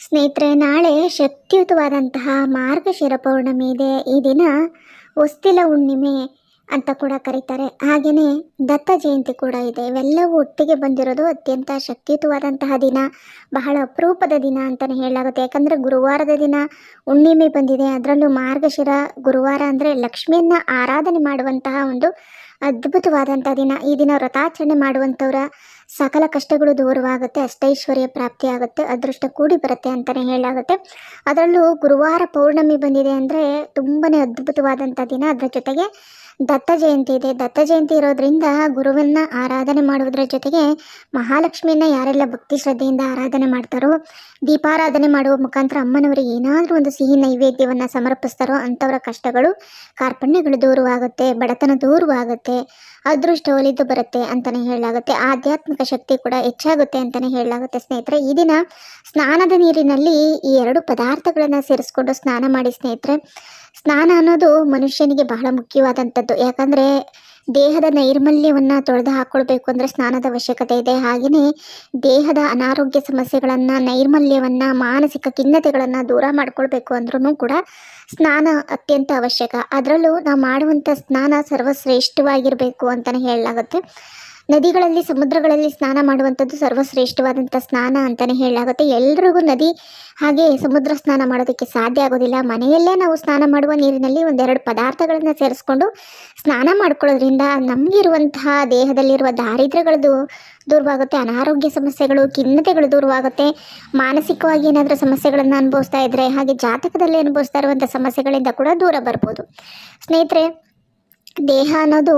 ಸ್ನೇಹಿತರೆ, ನಾಳೆ ಶಕ್ತಿಯುತವಾದಂತಹ ಮಾರ್ಗಶಿರ ಪೌರ್ಣಮಿ ಇದೆ. ಈ ದಿನ ಉಸ್ತಿಲ ಹುಣ್ಣಿಮೆ ಅಂತ ಕೂಡ ಕರೀತಾರೆ. ಹಾಗೆಯೇ ದತ್ತ ಜಯಂತಿ ಕೂಡ ಇದೆ. ಇವೆಲ್ಲವೂ ಒಟ್ಟಿಗೆ ಬಂದಿರೋದು ಅತ್ಯಂತ ಶಕ್ತಿಯುತವಾದಂತಹ ದಿನ. ಬಹಳ ಅಪರೂಪದ ದಿನ ಅಂತಲೇ ಹೇಳಲಾಗುತ್ತೆ. ಯಾಕಂದರೆ ಗುರುವಾರದ ದಿನ ಹುಣ್ಣಿಮೆ ಬಂದಿದೆ. ಅದರಲ್ಲೂ ಮಾರ್ಗಶಿರ, ಗುರುವಾರ ಅಂದರೆ ಲಕ್ಷ್ಮಿಯನ್ನು ಆರಾಧನೆ ಮಾಡುವಂತಹ ಒಂದು ಅದ್ಭುತವಾದಂಥ ದಿನ. ಈ ದಿನ ವ್ರತಾಚರಣೆ ಮಾಡುವಂಥವರ ಸಕಲ ಕಷ್ಟಗಳು ದೂರವಾಗುತ್ತೆ, ಅಷ್ಟೈಶ್ವರ್ಯ ಪ್ರಾಪ್ತಿ ಆಗುತ್ತೆ, ಅದೃಷ್ಟ ಕೂಡಿ ಬರುತ್ತೆ ಅಂತಲೇ ಹೇಳಲಾಗುತ್ತೆ. ಅದರಲ್ಲೂ ಗುರುವಾರ ಪೌರ್ಣಮಿ ಬಂದಿದೆ ಅಂದರೆ ತುಂಬಾ ಅದ್ಭುತವಾದಂಥ ದಿನ. ಅದರ ಜೊತೆಗೆ ದತ್ತ ಜಯಂತಿ ಇದೆ. ದತ್ತ ಜಯಂತಿ ಇರೋದ್ರಿಂದ ಗುರುವನ್ನ ಆರಾಧನೆ ಮಾಡುವುದರ ಜೊತೆಗೆ ಮಹಾಲಕ್ಷ್ಮಿಯನ್ನ ಯಾರೆಲ್ಲ ಭಕ್ತಿ ಶ್ರದ್ಧೆಯಿಂದ ಆರಾಧನೆ ಮಾಡ್ತಾರೋ, ದೀಪಾರಾಧನೆ ಮಾಡುವ ಮುಖಾಂತರ ಅಮ್ಮನವರಿಗೆ ಏನಾದರೂ ಒಂದು ಸಿಹಿ ನೈವೇದ್ಯವನ್ನು ಸಮರ್ಪಿಸ್ತಾರೋ ಅಂಥವರ ಕಷ್ಟಗಳು, ಕಾರ್ಪಣ್ಯಗಳು ದೂರವಾಗುತ್ತೆ, ಬಡತನ ದೂರವಾಗುತ್ತೆ. ಅದೃಷ್ಟ ಒಲಿದು ಬರುತ್ತೆ ಅಂತಲೇ ಹೇಳಲಾಗುತ್ತೆ. ಆಧ್ಯಾತ್ಮಿಕ ಶಕ್ತಿ ಕೂಡ ಹೆಚ್ಚಾಗುತ್ತೆ ಅಂತಲೇ ಹೇಳಲಾಗುತ್ತೆ ಸ್ನೇಹಿತರೆ. ಈ ದಿನ ಸ್ನಾನದ ನೀರಿನಲ್ಲಿ ಈ ಎರಡು ಪದಾರ್ಥಗಳನ್ನು ಸೇರಿಸ್ಕೊಂಡು ಸ್ನಾನ ಮಾಡಿ ಸ್ನೇಹಿತರೆ. ಸ್ನಾನ ಅನ್ನೋದು ಮನುಷ್ಯನಿಗೆ ಬಹಳ ಮುಖ್ಯವಾದಂಥದ್ದು. ಯಾಕಂದರೆ ದೇಹದ ನೈರ್ಮಲ್ಯವನ್ನು ತೊಳೆದು ಹಾಕ್ಕೊಳ್ಬೇಕು ಅಂದರೆ ಸ್ನಾನದ ಅವಶ್ಯಕತೆ ಇದೆ. ಹಾಗೆಯೇ ದೇಹದ ಅನಾರೋಗ್ಯ ಸಮಸ್ಯೆಗಳನ್ನು, ನೈರ್ಮಲ್ಯವನ್ನು, ಮಾನಸಿಕ ಖಿನ್ನತೆಗಳನ್ನು ದೂರ ಮಾಡ್ಕೊಳ್ಬೇಕು ಅಂದ್ರೂ ಕೂಡ ಸ್ನಾನ ಅತ್ಯಂತ ಅವಶ್ಯಕ. ಅದರಲ್ಲೂ ನಾವು ಮಾಡುವಂಥ ಸ್ನಾನ ಸರ್ವಶ್ರೇಷ್ಠವಾಗಿರಬೇಕು ಅಂತಲೇ ಹೇಳಲಾಗುತ್ತೆ. ನದಿಗಳಲ್ಲಿ, ಸಮುದ್ರಗಳಲ್ಲಿ ಸ್ನಾನ ಮಾಡುವಂಥದ್ದು ಸರ್ವಶ್ರೇಷ್ಠವಾದಂಥ ಸ್ನಾನ ಅಂತಲೇ ಹೇಳಲಾಗುತ್ತೆ. ಎಲ್ರಿಗೂ ನದಿ ಹಾಗೆ ಸಮುದ್ರ ಸ್ನಾನ ಮಾಡೋದಕ್ಕೆ ಸಾಧ್ಯ ಆಗೋದಿಲ್ಲ. ಮನೆಯಲ್ಲೇ ನಾವು ಸ್ನಾನ ಮಾಡುವ ನೀರಿನಲ್ಲಿ ಒಂದೆರಡು ಪದಾರ್ಥಗಳನ್ನು ಸೇರಿಸ್ಕೊಂಡು ಸ್ನಾನ ಮಾಡ್ಕೊಳ್ಳೋದ್ರಿಂದ ನಮಗಿರುವಂತಹ ದೇಹದಲ್ಲಿರುವ ದಾರಿದ್ರ್ಯಗಳದು ದೂರವಾಗುತ್ತೆ, ಅನಾರೋಗ್ಯ ಸಮಸ್ಯೆಗಳು, ಖಿನ್ನತೆಗಳು ದೂರವಾಗುತ್ತೆ. ಮಾನಸಿಕವಾಗಿ ಏನಾದರೂ ಸಮಸ್ಯೆಗಳನ್ನು ಅನುಭವಿಸ್ತಾ ಇದ್ದರೆ ಹಾಗೆ ಜಾತಕದಲ್ಲಿ ಅನುಭವಿಸ್ತಾ ಇರುವಂಥ ಸಮಸ್ಯೆಗಳಿಂದ ಕೂಡ ದೂರ ಬರ್ಬೋದು. ಸ್ನೇಹಿತರೆ, ದೇಹ ಅನ್ನೋದು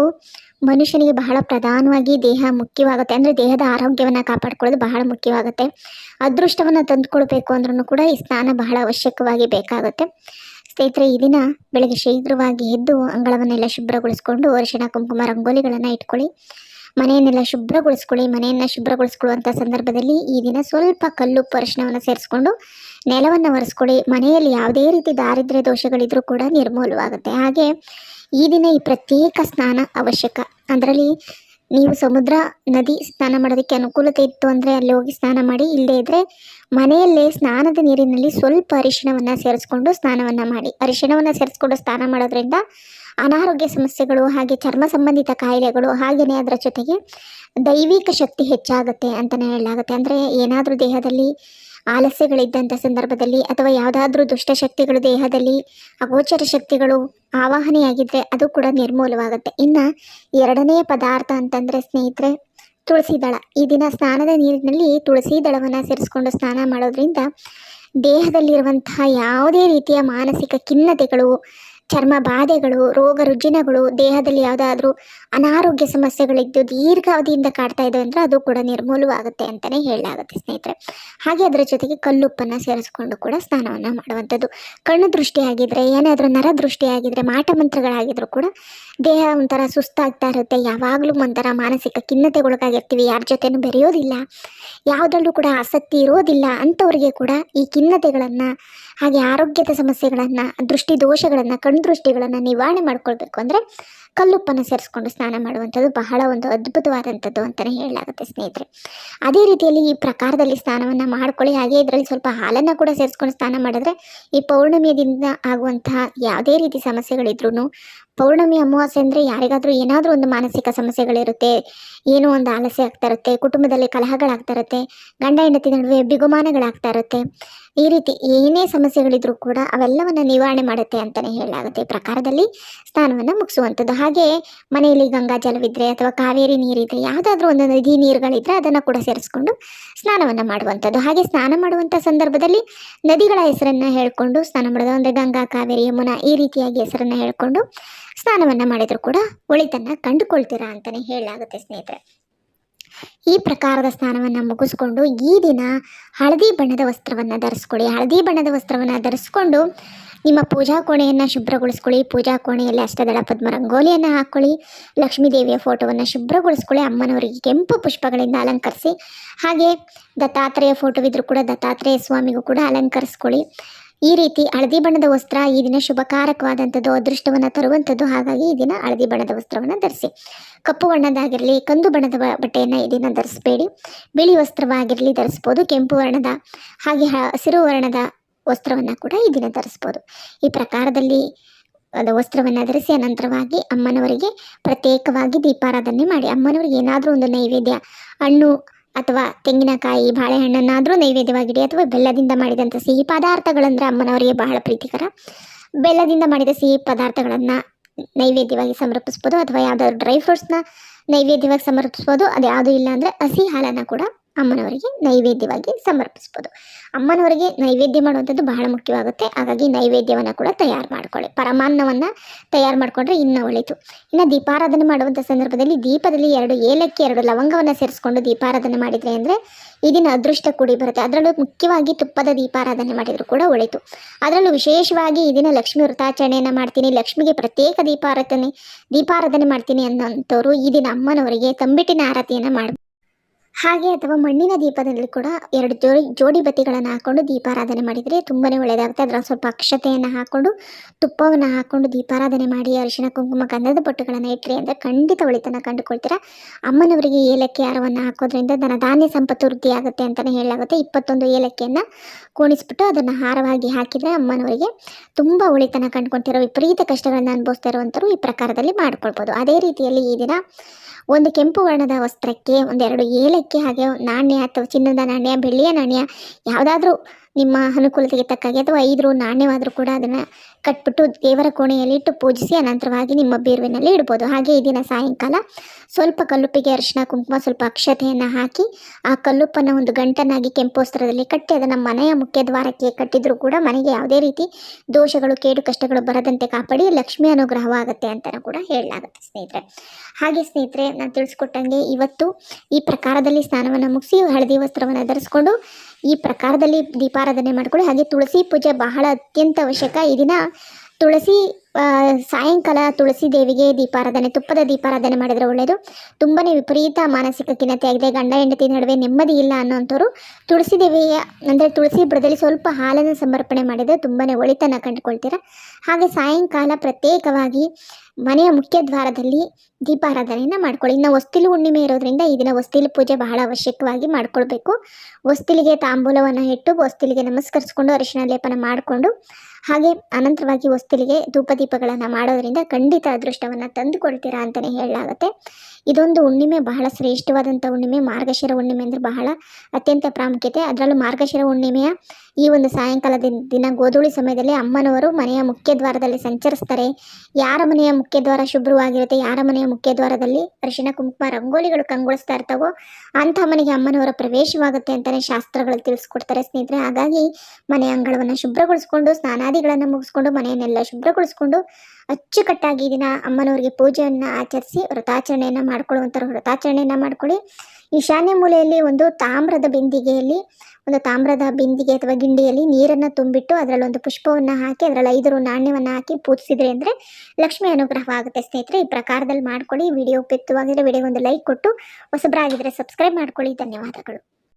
ಮನುಷ್ಯನಿಗೆ ಬಹಳ ಪ್ರಧಾನವಾಗಿ ದೇಹ ಮುಖ್ಯವಾಗುತ್ತೆ. ಅಂದರೆ ದೇಹದ ಆರೋಗ್ಯವನ್ನು ಕಾಪಾಡ್ಕೊಳ್ಳೋದು ಬಹಳ ಮುಖ್ಯವಾಗುತ್ತೆ. ಅದೃಷ್ಟವನ್ನು ತಂದುಕೊಳ್ಬೇಕು ಅಂದ್ರೂ ಕೂಡ ಈ ಸ್ನಾನ ಬಹಳ ಅವಶ್ಯಕವಾಗಿ ಬೇಕಾಗುತ್ತೆ. ಸ್ನೇಹಿತರೆ, ಈ ದಿನ ಬೆಳಗ್ಗೆ ಶೀಘ್ರವಾಗಿ ಎದ್ದು ಅಂಗಳವನ್ನೆಲ್ಲ ಶುಭ್ರಗೊಳಿಸ್ಕೊಂಡು ಅರಿಶಿಣ, ಕುಂಕುಮ, ರಂಗೋಲಿಗಳನ್ನು ಇಟ್ಕೊಳ್ಳಿ. ಮನೆಯನ್ನೆಲ್ಲ ಶುಭ್ರಗೊಳಿಸ್ಕೊಳ್ಳಿ. ಮನೆಯನ್ನು ಶುಭ್ರಗೊಳಿಸ್ಕೊಳ್ಳುವಂಥ ಸಂದರ್ಭದಲ್ಲಿ ಈ ದಿನ ಸ್ವಲ್ಪ ಕಲ್ಲು ಅರಿಶಿಣವನ್ನು ಸೇರಿಸ್ಕೊಂಡು ನೆಲವನ್ನು ಒರೆಸ್ಕೊಳ್ಳಿ. ಮನೆಯಲ್ಲಿ ಯಾವುದೇ ರೀತಿ ದಾರಿದ್ರ್ಯ ದೋಷಗಳಿದ್ರೂ ಕೂಡ ನಿರ್ಮೂಲವಾಗುತ್ತೆ. ಹಾಗೆ ಈ ದಿನ ಈ ಪ್ರತ್ಯೇಕ ಸ್ನಾನ ಅವಶ್ಯಕ. ಅದರಲ್ಲಿ ನೀವು ಸಮುದ್ರ ನದಿ ಸ್ನಾನ ಮಾಡೋದಕ್ಕೆ ಅನುಕೂಲತೆ ಇತ್ತು ಅಂದರೆ ಅಲ್ಲಿ ಹೋಗಿ ಸ್ನಾನ ಮಾಡಿ ಇಲ್ಲದೇ ಇದ್ದರೆ ಮನೆಯಲ್ಲೇ ಸ್ನಾನದ ನೀರಿನಲ್ಲಿ ಸ್ವಲ್ಪ ಅರಿಶಿಣವನ್ನು ಸೇರಿಸ್ಕೊಂಡು ಸ್ನಾನವನ್ನು ಮಾಡಿ. ಅರಿಶಿಣವನ್ನು ಸೇರಿಸ್ಕೊಂಡು ಸ್ನಾನ ಮಾಡೋದ್ರಿಂದ ಅನಾರೋಗ್ಯ ಸಮಸ್ಯೆಗಳು ಹಾಗೆ ಚರ್ಮ ಸಂಬಂಧಿತ ಕಾಯಿಲೆಗಳು ಹಾಗೆಯೇ ಅದರ ಜೊತೆಗೆ ದೈವಿಕ ಶಕ್ತಿ ಹೆಚ್ಚಾಗುತ್ತೆ ಅಂತಲೇ ಹೇಳಲಾಗುತ್ತೆ. ಅಂದರೆ ಏನಾದರೂ ದೇಹದಲ್ಲಿ ಆಲಸ್ಯಗಳಿದ್ದಂಥ ಸಂದರ್ಭದಲ್ಲಿ ಅಥವಾ ಯಾವುದಾದ್ರೂ ದುಷ್ಟಶಕ್ತಿಗಳು ದೇಹದಲ್ಲಿ ಅಗೋಚರ ಶಕ್ತಿಗಳು ಆವಾಹನೆಯಾಗಿದ್ದರೆ ಅದು ಕೂಡ ನಿರ್ಮೂಲವಾಗುತ್ತೆ. ಇನ್ನು ಎರಡನೆಯ ಪದಾರ್ಥ ಅಂತಂದರೆ ಸ್ನೇಹಿತರೆ ತುಳಸಿ ದಳ ಈ ದಿನ ಸ್ನಾನದ ನೀರಿನಲ್ಲಿ ತುಳಸಿ ದಳವನ್ನು ಸೇರಿಸ್ಕೊಂಡು ಸ್ನಾನ ಮಾಡೋದ್ರಿಂದ ದೇಹದಲ್ಲಿರುವಂತಹ ಯಾವುದೇ ರೀತಿಯ ಮಾನಸಿಕ ಖಿನ್ನತೆಗಳು ಚರ್ಮ ಬಾಧೆಗಳು, ರೋಗ ರುಜಿನಗಳು, ದೇಹದಲ್ಲಿ ಯಾವುದಾದ್ರೂ ಅನಾರೋಗ್ಯ ಸಮಸ್ಯೆಗಳಿದ್ದು ದೀರ್ಘಾವಧಿಯಿಂದ ಕಾಡ್ತಾ ಇದೆ ಅಂದರೆ ಅದು ಕೂಡ ನಿರ್ಮೂಲವಾಗುತ್ತೆ ಅಂತಲೇ ಹೇಳಲಾಗುತ್ತೆ ಸ್ನೇಹಿತರೆ. ಹಾಗೆ ಅದರ ಜೊತೆಗೆ ಕಲ್ಲುಪ್ಪನ್ನು ಸೇರಿಸ್ಕೊಂಡು ಕೂಡ ಸ್ನಾನವನ್ನು ಮಾಡುವಂಥದ್ದು. ಕಣ್ಣು ದೃಷ್ಟಿಯಾಗಿದ್ದರೆ ಏನಾದರೂ ನರ ದೃಷ್ಟಿಯಾಗಿದ್ದರೆ ಮಾಟ ಮಂತ್ರಗಳಾಗಿದ್ರೂ ಕೂಡ ದೇಹ ಒಂಥರ ಸುಸ್ತಾಗ್ತಾ ಇರುತ್ತೆ. ಯಾವಾಗಲೂ ಒಂಥರ ಮಾನಸಿಕ ಖಿನ್ನತೆಗೊಳಗಾಗಿರ್ತೀವಿ. ಯಾರ ಜೊತೆನೂ ಬೆರೆಯೋದಿಲ್ಲ. ಯಾವುದರಲ್ಲೂ ಕೂಡ ಆಸಕ್ತಿ ಇರೋದಿಲ್ಲ. ಅಂಥವ್ರಿಗೆ ಕೂಡ ಈ ಖಿನ್ನತೆಗಳನ್ನು ಹಾಗೆ ಆರೋಗ್ಯದ ಸಮಸ್ಯೆಗಳನ್ನು ದೃಷ್ಟಿ ದೋಷಗಳನ್ನು ಕಣ್ಣು ದೃಷ್ಟಿಗಳನ್ನು ನಿವಾರಣೆ ಮಾಡ್ಕೊಳ್ಬೇಕು. ಅಂದರೆ ಕಲ್ಲುಪ್ಪನ್ನು ಸೇರಿಸ್ಕೊಂಡು ಸ್ನಾನ ಮಾಡುವಂಥದ್ದು ಬಹಳ ಒಂದು ಅದ್ಭುತವಾದಂಥದ್ದು ಅಂತಲೇ ಹೇಳಲಾಗುತ್ತೆ ಸ್ನೇಹಿತರೆ. ಅದೇ ರೀತಿಯಲ್ಲಿ ಈ ಪ್ರಕಾರದಲ್ಲಿ ಸ್ನಾನವನ್ನು ಮಾಡ್ಕೊಳ್ಳಿ. ಹಾಗೆ ಇದರಲ್ಲಿ ಸ್ವಲ್ಪ ಹಾಲನ್ನು ಕೂಡ ಸೇರಿಸ್ಕೊಂಡು ಸ್ನಾನ ಮಾಡಿದ್ರೆ ಈ ಪೌರ್ಣಮಿಯ ದಿನ ಆಗುವಂತಹ ಯಾವುದೇ ರೀತಿ ಸಮಸ್ಯೆಗಳಿದ್ರೂ ಪೌರ್ಣಮಿ ಅಮಾವಾಸ್ಯೆ ಅಂದರೆ ಯಾರಿಗಾದರೂ ಏನಾದರೂ ಒಂದು ಮಾನಸಿಕ ಸಮಸ್ಯೆಗಳಿರುತ್ತೆ, ಏನೋ ಒಂದು ಆಲಸ್ಯ ಆಗ್ತಾ ಇರುತ್ತೆ, ಕುಟುಂಬದಲ್ಲಿ ಕಲಹಗಳಾಗ್ತಾ ಇರುತ್ತೆ, ಗಂಡ ಹೆಂಡತಿ ನಡುವೆ ಬಿಗುಮಾನಗಳಾಗ್ತಾ ಇರುತ್ತೆ, ಈ ರೀತಿ ಏನೇ ಸಮಸ್ಯೆಗಳಿದ್ರೂ ಕೂಡ ಅವೆಲ್ಲವನ್ನು ನಿವಾರಣೆ ಮಾಡುತ್ತೆ ಅಂತಲೇ ಹೇಳಲಾಗುತ್ತೆ. ಪ್ರಕಾರದಲ್ಲಿ ಸ್ನಾನವನ್ನು ಮುಗಿಸುವಂಥದ್ದು. ಹಾಗೆ ಮನೆಯಲ್ಲಿ ಗಂಗಾ ಜಲವಿದ್ರೆ ಅಥವಾ ಕಾವೇರಿ ನೀರಿದ್ರೆ ಯಾವುದಾದ್ರೂ ಒಂದು ನದಿ ನೀರುಗಳಿದ್ರೆ ಅದನ್ನು ಕೂಡ ಸೇರಿಸ್ಕೊಂಡು ಸ್ನಾನವನ್ನು ಮಾಡುವಂಥದ್ದು. ಹಾಗೆ ಸ್ನಾನ ಮಾಡುವಂಥ ಸಂದರ್ಭದಲ್ಲಿ ನದಿಗಳ ಹೆಸರನ್ನು ಹೇಳ್ಕೊಂಡು ಸ್ನಾನ ಮಾಡೋದು ಅಂದರೆ ಗಂಗಾ, ಕಾವೇರಿ, ಯಮುನಾ ಈ ರೀತಿಯಾಗಿ ಹೆಸರನ್ನು ಹೇಳ್ಕೊಂಡು ಸ್ನಾನವನ್ನು ಮಾಡಿದರೂ ಕೂಡ ಒಳಿತನ್ನು ಕಂಡುಕೊಳ್ತೀರಾ ಅಂತಲೇ ಹೇಳಲಾಗುತ್ತೆ ಸ್ನೇಹಿತರೆ. ಈ ಪ್ರಕಾರದ ಸ್ನಾನವನ್ನು ಮುಗಿಸ್ಕೊಂಡು ಈ ದಿನ ಹಳದಿ ಬಣ್ಣದ ವಸ್ತ್ರವನ್ನು ಧರಿಸ್ಕೊಳ್ಳಿ. ಹಳದಿ ಬಣ್ಣದ ವಸ್ತ್ರವನ್ನು ಧರಿಸ್ಕೊಂಡು ನಿಮ್ಮ ಪೂಜಾ ಕೋಣೆಯನ್ನು ಶುಭ್ರಗೊಳಿಸ್ಕೊಳ್ಳಿ. ಪೂಜಾ ಕೋಣೆಯಲ್ಲಿ ಅಷ್ಟದಳ ಪದ್ಮ ರಂಗೋಲಿಯನ್ನು ಹಾಕ್ಕೊಳ್ಳಿ ಲಕ್ಷ್ಮೀ ದೇವಿಯ ಫೋಟೋವನ್ನು ಶುಭ್ರಗೊಳಿಸ್ಕೊಳ್ಳಿ. ಅಮ್ಮನವರಿಗೆ ಕೆಂಪು ಪುಷ್ಪಗಳಿಂದ ಅಲಂಕರಿಸಿ, ಹಾಗೆ ದತ್ತಾತ್ರೇಯ ಫೋಟೋವಿದ್ರೂ ಕೂಡ ದತ್ತಾತ್ರೇಯ ಸ್ವಾಮಿಗೂ ಕೂಡ ಅಲಂಕರಿಸ್ಕೊಳ್ಳಿ. ಈ ರೀತಿ ಹಳದಿ ಬಣ್ಣದ ವಸ್ತ್ರ ಈ ದಿನ ಶುಭಕಾರಕವಾದಂಥದ್ದು, ಅದೃಷ್ಟವನ್ನು ತರುವಂಥದ್ದು, ಹಾಗಾಗಿ ಈ ದಿನ ಹಳದಿ ಬಣ್ಣದ ವಸ್ತ್ರವನ್ನು ಧರಿಸಿ. ಕಪ್ಪು ಬಣ್ಣದಾಗಿರಲಿ ಕಂದು ಬಣ್ಣದ ಬಟ್ಟೆಯನ್ನು ಈ ದಿನ ಧರಿಸಬೇಡಿ. ಬಿಳಿ ವಸ್ತ್ರವಾಗಿರಲಿ ಧರಿಸ್ಬೋದು, ಕೆಂಪು ವರ್ಣದ, ಹಾಗೆ ಹಸಿರು ವರ್ಣದ ವಸ್ತ್ರವನ್ನು ಕೂಡ ಈ ದಿನ ಧರಿಸ್ಬೋದು. ಈ ಪ್ರಕಾರದಲ್ಲಿ ಅದು ವಸ್ತ್ರವನ್ನು ಧರಿಸಿ ಅನಂತರವಾಗಿ ಅಮ್ಮನವರಿಗೆ ಪ್ರತ್ಯೇಕವಾಗಿ ದೀಪಾರಾಧನೆ ಮಾಡಿ. ಅಮ್ಮನವರಿಗೆ ಏನಾದರೂ ಒಂದು ನೈವೇದ್ಯ, ಹಣ್ಣು ಅಥವಾ ತೆಂಗಿನಕಾಯಿ, ಬಾಳೆಹಣ್ಣನ್ನಾದರೂ ನೈವೇದ್ಯವಾಗಿಡಿ ಅಥವಾ ಬೆಲ್ಲದಿಂದ ಮಾಡಿದಂಥ ಸಿಹಿ ಪದಾರ್ಥಗಳಂದರೆ ಅಮ್ಮನವರಿಗೆ ಬಹಳ ಪ್ರೀತಿಕರ. ಬೆಲ್ಲದಿಂದ ಮಾಡಿದ ಸಿಹಿ ಪದಾರ್ಥಗಳನ್ನು ನೈವೇದ್ಯವಾಗಿ ಸಮರ್ಪಿಸ್ಬೋದು ಅಥವಾ ಯಾವುದಾದ್ರು ಡ್ರೈ ಫ್ರೂಟ್ಸ್ನ ನೈವೇದ್ಯವಾಗಿ ಸಮರ್ಪಿಸ್ಬೋದು. ಅದು ಯಾವುದೂ ಇಲ್ಲ ಅಂದರೆ ಹಸಿ ಹಾಲನ್ನು ಕೂಡ ಅಮ್ಮನವರಿಗೆ ನೈವೇದ್ಯವಾಗಿ ಸಮರ್ಪಿಸ್ಬೋದು. ಅಮ್ಮನವರಿಗೆ ನೈವೇದ್ಯ ಮಾಡುವಂಥದ್ದು ಬಹಳ ಮುಖ್ಯವಾಗುತ್ತೆ. ಹಾಗಾಗಿ ನೈವೇದ್ಯವನ್ನು ಕೂಡ ತಯಾರು ಮಾಡ್ಕೊಳ್ಳಿ. ಪರಮಾನ್ನವನ್ನು ತಯಾರು ಮಾಡಿಕೊಂಡ್ರೆ ಇನ್ನೂ ಒಳಿತು. ಇನ್ನು ದೀಪಾರಾಧನೆ ಮಾಡುವಂಥ ಸಂದರ್ಭದಲ್ಲಿ ದೀಪದಲ್ಲಿ ಎರಡು ಏಲಕ್ಕಿ, ಎರಡು ಲವಂಗವನ್ನು ಸೇರಿಸ್ಕೊಂಡು ದೀಪಾರಾಧನೆ ಮಾಡಿದರೆ ಅಂದರೆ ಈ ದಿನ ಅದೃಷ್ಟ ಕೂಡಿ ಬರುತ್ತೆ. ಅದರಲ್ಲೂ ಮುಖ್ಯವಾಗಿ ತುಪ್ಪದ ದೀಪಾರಾಧನೆ ಮಾಡಿದರೂ ಕೂಡ ಒಳಿತು. ಅದರಲ್ಲೂ ವಿಶೇಷವಾಗಿ ಈ ದಿನ ಲಕ್ಷ್ಮಿ ವ್ರತಾಚರಣೆಯನ್ನು ಮಾಡ್ತೀನಿ, ಲಕ್ಷ್ಮಿಗೆ ಪ್ರತ್ಯೇಕ ದೀಪಾರಾಧನೆ ದೀಪಾರಾಧನೆ ಮಾಡ್ತೀನಿ ಅನ್ನೋಂಥವ್ರು ಈ ದಿನ ಅಮ್ಮನವರಿಗೆ ತಂಬಿಟ್ಟಿನ ಆರತಿಯನ್ನು ಮಾಡಿ ಹಾಗೆ ಅಥವಾ ಮಣ್ಣಿನ ದೀಪದಲ್ಲಿ ಕೂಡ ಎರಡು ಜೋಡಿ ಜೋಡಿ ಬತ್ತಿಗಳನ್ನು ಹಾಕೊಂಡು ದೀಪಾರಾಧನೆ ಮಾಡಿದರೆ ತುಂಬಾ ಒಳ್ಳೆಯದಾಗುತ್ತೆ ಅದರ ಸ್ವಲ್ಪ ಅಕ್ಷತೆಯನ್ನು ಹಾಕೊಂಡು, ತುಪ್ಪವನ್ನು ಹಾಕೊಂಡು ದೀಪಾರಾಧನೆ ಮಾಡಿ ಅರಿಶಿನ ಕುಂಕುಮ, ಗಂಧದ ಬೊಟ್ಟುಗಳನ್ನು ಇಟ್ಟರೆ ಅಂದರೆ ಖಂಡಿತ ಒಳಿತನ ಕಂಡುಕೊಳ್ತೀರಾ. ಅಮ್ಮನವರಿಗೆ ಏಲಕ್ಕಿ ಹಾರವನ್ನು ಹಾಕೋದ್ರಿಂದ ಧನ ಧಾನ್ಯ ಸಂಪತ್ತು ವೃದ್ಧಿ ಆಗುತ್ತೆ ಅಂತಲೇ ಹೇಳಲಾಗುತ್ತೆ. ಇಪ್ಪತ್ತೊಂದು ಏಲಕ್ಕಿಯನ್ನು ಕೋಣಿಸ್ಬಿಟ್ಟು ಅದನ್ನು ಹಾರವಾಗಿ ಹಾಕಿದರೆ ಅಮ್ಮನವರಿಗೆ ತುಂಬ ಒಳಿತನ ಕಂಡುಕೊಳ್ತಿರೋ ವಿಪರೀತ ಕಷ್ಟಗಳನ್ನು ಅನುಭವಿಸ್ತಾ ಇರುವಂಥವ್ರು ಈ ಪ್ರಕಾರದಲ್ಲಿ ಮಾಡ್ಕೊಳ್ಬೋದು. ಅದೇ ರೀತಿಯಲ್ಲಿ ಈ ದಿನ ಒಂದು ಕೆಂಪು ವರ್ಣದ ವಸ್ತ್ರಕ್ಕೆ ಒಂದೆರಡು ಏಲಕ್ಕಿ ಹಾಗೆ ನಾಣ್ಯ ಅಥವಾ ಚಿನ್ನದ ನಾಣ್ಯ, ಬೆಳ್ಳಿಯ ನಾಣ್ಯ, ಯಾವುದಾದ್ರೂ ನಿಮ್ಮ ಅನುಕೂಲತೆಗೆ ತಕ್ಕಾಗೆ ಅಥವಾ ಐದು ನಾಣ್ಯವಾದ್ರು ನಾಣ್ಯವಾದರೂ ಕೂಡ ಅದನ್ನು ಕಟ್ಬಿಟ್ಟು ದೇವರ ಕೋಣೆಯಲ್ಲಿ ಇಟ್ಟು ಪೂಜಿಸಿ ಅನಂತರವಾಗಿ ನಿಮ್ಮ ಬೀರುವಿನಲ್ಲಿ ಇಡ್ಬೋದು. ಹಾಗೆ ಈ ದಿನ ಸಾಯಂಕಾಲ ಸ್ವಲ್ಪ ಕಲ್ಲುಪ್ಪಿಗೆ ಅರಿಶಿನ, ಕುಂಕುಮ, ಸ್ವಲ್ಪ ಅಕ್ಷತೆಯನ್ನು ಹಾಕಿ ಆ ಕಲ್ಲುಪ್ಪನ್ನು ಒಂದು ಗಂಟನಾಗಿ ಕೆಂಪು ವಸ್ತ್ರದಲ್ಲಿ ಕಟ್ಟಿ ಅದನ್ನು ಮನೆಯ ಮುಖ್ಯ ದ್ವಾರಕ್ಕೆ ಕಟ್ಟಿದರೂ ಕೂಡ ಮನೆಗೆ ಯಾವುದೇ ರೀತಿ ದೋಷಗಳು, ಕೇಡು ಕಷ್ಟಗಳು ಬರದಂತೆ ಕಾಪಾಡಿ ಲಕ್ಷ್ಮಿ ಅನುಗ್ರಹವಾಗುತ್ತೆ ಅಂತಲೂ ಕೂಡ ಹೇಳಲಾಗುತ್ತೆ ಸ್ನೇಹಿತರೆ. ಹಾಗೆ ಸ್ನೇಹಿತರೆ, ನಾನು ತಿಳಿಸ್ಕೊಟ್ಟಂಗೆ ಇವತ್ತು ಈ ಪ್ರಕಾರದಲ್ಲಿ ಸ್ನಾನವನ್ನು ಮುಗಿಸಿ ಹಳದಿ ವಸ್ತ್ರವನ್ನು ಧರಿಸ್ಕೊಂಡು ಈ ಪ್ರಕಾರದಲ್ಲಿ ದೀಪಾರಾಧನೆ ಮಾಡಿಕೊಳ್ಳಿ. ಹಾಗೆ ತುಳಸಿ ಪೂಜೆ ಬಹಳ ಅತ್ಯಂತ ಅವಶ್ಯಕ. ಈ ದಿನ ತುಳಸಿ ಸಾಯಂಕಾಲ ತುಳಸಿ ದೇವಿಗೆ ದೀಪಾರಾಧನೆ, ತುಪ್ಪದ ದೀಪಾರಾಧನೆ ಮಾಡಿದರೆ ಒಳ್ಳೆಯದು ತುಂಬಾ ವಿಪರೀತ ಮಾನಸಿಕ ಖಿನ್ನತೆ ಆಗಿದೆ. ಗಂಡ, ಹೆಂಡತಿ ನಡುವೆ ನೆಮ್ಮದಿ ಇಲ್ಲ ಅನ್ನೋಂಥವ್ರು ತುಳಸಿ ದೇವಿಯ, ಅಂದರೆ ತುಳಸಿ ಬುಡದಲ್ಲಿ ಸ್ವಲ್ಪ ಹಾಲನ್ನು ಸಮರ್ಪಣೆ ಮಾಡಿದರೆ ತುಂಬಾ ಒಳಿತನ ಕಂಡುಕೊಳ್ತೀರ? ಹಾಗೆ ಸಾಯಂಕಾಲ ಪ್ರತ್ಯೇಕವಾಗಿ ಮನೆಯ ಮುಖ್ಯ ದ್ವಾರದಲ್ಲಿ ದೀಪಾರಾಧನೆಯನ್ನು ಮಾಡ್ಕೊಳ್ಳಿ. ಇನ್ನು ಹೊಸ್ತಿಲು ಹುಣ್ಣಿಮೆ ಇರೋದ್ರಿಂದ ಈ ದಿನ ಹೊಸ್ತಿಲು ಪೂಜೆ ಬಹಳ ಅವಶ್ಯಕವಾಗಿ ಮಾಡ್ಕೊಳ್ಬೇಕು. ಹೊಸ್ತಿಲಿಗೆ ತಾಂಬೂಲವನ್ನು ಇಟ್ಟು ಹೊಸ್ತಿಲಿಗೆ ನಮಸ್ಕರಿಸಿಕೊಂಡು ಅರಿಶಿನ ಲೇಪನ ಮಾಡಿಕೊಂಡು ಹಾಗೆ ಅನಂತರವಾಗಿ ಹೊಸ್ತಿಲಿಗೆ ಧೂಪ ದೀಪಗಳನ್ನು ಮಾಡೋದ್ರಿಂದ ಖಂಡಿತ ಅದೃಷ್ಟವನ್ನು ತಂದುಕೊಳ್ತೀರಾ ಅಂತಲೇ ಹೇಳಲಾಗುತ್ತೆ. ಇದೊಂದು ಹುಣ್ಣಿಮೆ, ಬಹಳ ಶ್ರೇಷ್ಠವಾದಂಥ ಹುಣ್ಣಿಮೆ. ಮಾರ್ಗಶಿರ ಹುಣ್ಣಿಮೆ ಅಂದರೆ ಬಹಳ ಅತ್ಯಂತ ಪ್ರಾಮುಖ್ಯತೆ. ಅದರಲ್ಲೂ ಮಾರ್ಗಶಿರ ಹುಣ್ಣಿಮೆಯ ಈ ಒಂದು ಸಾಯಂಕಾಲದ ದಿನ ಗೋಧೂಳಿ ಸಮಯದಲ್ಲಿ ಅಮ್ಮನವರು ಮನೆಯ ಮುಖ್ಯ ದ್ವಾರದಲ್ಲಿ ಸಂಚರಿಸ್ತಾರೆ. ಯಾರ ಮನೆಯ ಮುಖ್ಯ ದ್ವಾರ ಶುಭ್ರವಾಗಿರುತ್ತೆ, ಯಾರ ಮನೆಯ ಮುಖ್ಯ ದ್ವಾರದಲ್ಲಿ ಅರಿಶಿಣ, ಕುಂಕುಮ, ರಂಗೋಲಿಗಳು ಕಂಗೊಳಿಸ್ತಾ ಇರ್ತಾವೋ ಅಂಥ ಮನೆಗೆ ಅಮ್ಮನವರ ಪ್ರವೇಶವಾಗುತ್ತೆ ಅಂತಲೇ ಶಾಸ್ತ್ರಗಳು ತಿಳಿಸ್ಕೊಡ್ತಾರೆ ಸ್ನೇಹಿತರೆ. ಹಾಗಾಗಿ ಮನೆಯ ಅಂಗಳವನ್ನು ಶುಭ್ರಗೊಳಿಸ್ಕೊಂಡು, ಸ್ನಾನಾದಿಗಳನ್ನು ಮುಗಿಸ್ಕೊಂಡು, ಮನೆಯನ್ನೆಲ್ಲ ಶುಭ್ರಗೊಳಿಸ್ಕೊಂಡು ಅಚ್ಚುಕಟ್ಟಾಗಿ ದಿನ ಅಮ್ಮನವರಿಗೆ ಪೂಜೆಯನ್ನು ಆಚರಿಸಿ, ವ್ರತಾಚರಣೆಯನ್ನು ಮಾಡ್ಕೊಳ್ಳುವಂಥವ್ರು ವ್ರತಾಚರಣೆಯನ್ನು ಮಾಡ್ಕೊಳ್ಳಿ ಈಶಾನ್ಯ ಮೂಲೆಯಲ್ಲಿ ಒಂದು ತಾಮ್ರದ ಬಿಂದಿಗೆಯಲ್ಲಿ, ಒಂದು ತಾಮ್ರದ ಬಿಂದಿಗೆ ಅಥವಾ ಗಿಂಡಿಯಲ್ಲಿ ನೀರನ್ನು ತುಂಬಿಟ್ಟು ಅದರಲ್ಲಿ ಒಂದು ಪುಷ್ಪವನ್ನು ಹಾಕಿ, ಅದರಲ್ಲಿ ಐದು ನಾಣ್ಯವನ್ನ ಹಾಕಿ ಪೂಜಿಸಿದ್ರೆ ಅಂದರೆ ಲಕ್ಷ್ಮಿ ಅನುಗ್ರಹವಾಗುತ್ತೆ ಸ್ನೇಹಿತರೆ, ಈ ಪ್ರಕಾರದಲ್ಲಿ ಮಾಡ್ಕೊಳ್ಳಿ ವಿಡಿಯೋ ಉಪಯುಕ್ತವಾಗಿದ್ರೆ ವಿಡಿಯೋ ಒಂದು ಲೈಕ್ ಕೊಟ್ಟು ಹೊಸಬರಾಗಿದ್ದರೆ ಸಬ್ಸ್ಕ್ರೈಬ್ ಮಾಡ್ಕೊಳ್ಳಿ ಧನ್ಯವಾದಗಳು.